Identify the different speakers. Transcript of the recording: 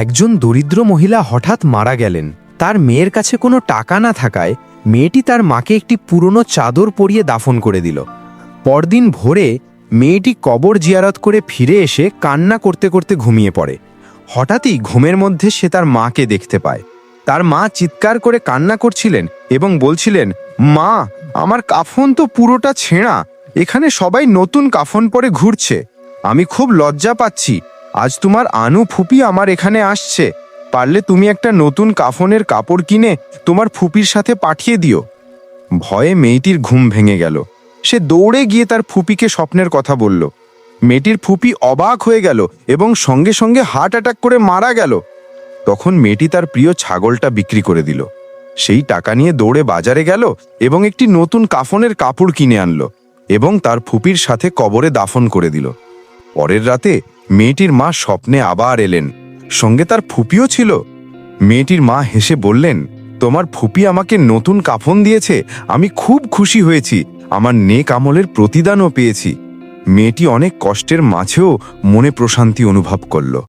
Speaker 1: একজন দরিদ্র মহিলা হঠাৎ মারা গেলেন। তার মেয়ের কাছে কোনো টাকা না থাকায় মেয়েটি তার মাকে একটি পুরনো চাদর পরিয়ে দাফন করে দিল। পরদিন ভোরে মেয়েটি কবর জিয়ারত করে ফিরে এসে কান্না করতে করতে ঘুমিয়ে পড়ে। হঠাৎই ঘুমের মধ্যে সে তার মাকে দেখতে পায়। তার মা চিৎকার করে কান্না করছিলেন এবং বলছিলেন, মা, আমার কাফন তো পুরোটা ছেঁড়া। এখানে সবাই নতুন কাফন পরে ঘুরছে। আমি খুব লজ্জা পাচ্ছি। আজ তোমার আনু ফুপি আমার এখানে আসছে। পারলে তুমি একটা নতুন কাফনের কাপড় কিনে তোমার ফুপির সাথে পাঠিয়ে দিও। ভয়ে মেয়েটির ঘুম ভেঙে গেল। সে দৌড়ে গিয়ে তার ফুপিকে স্বপ্নের কথা বলল। মেয়েটির ফুপি অবাক হয়ে গেল এবং সঙ্গে সঙ্গে হার্ট অ্যাটাক করে মারা গেল। তখন মেয়েটি তার প্রিয় ছাগলটা বিক্রি করে দিল। সেই টাকা নিয়ে দৌড়ে বাজারে গেল এবং একটি নতুন কাফনের কাপড় কিনে আনলো এবং তার ফুপির সাথে কবরে দাফন করে দিল। পরের রাতে মেয়েটির মা স্বপ্নে আবার এলেন। সঙ্গে তার ফুপিও ছিল। মেয়েটির মা হেসে বললেন, তোমার ফুপি আমাকে নতুন কাফন দিয়েছে, আমি খুব খুশি হয়েছি। আমার নেক আমলের প্রতিদানও পেয়েছি। মেয়েটি অনেক কষ্টের মাঝেও মনে প্রশান্তি অনুভব করল।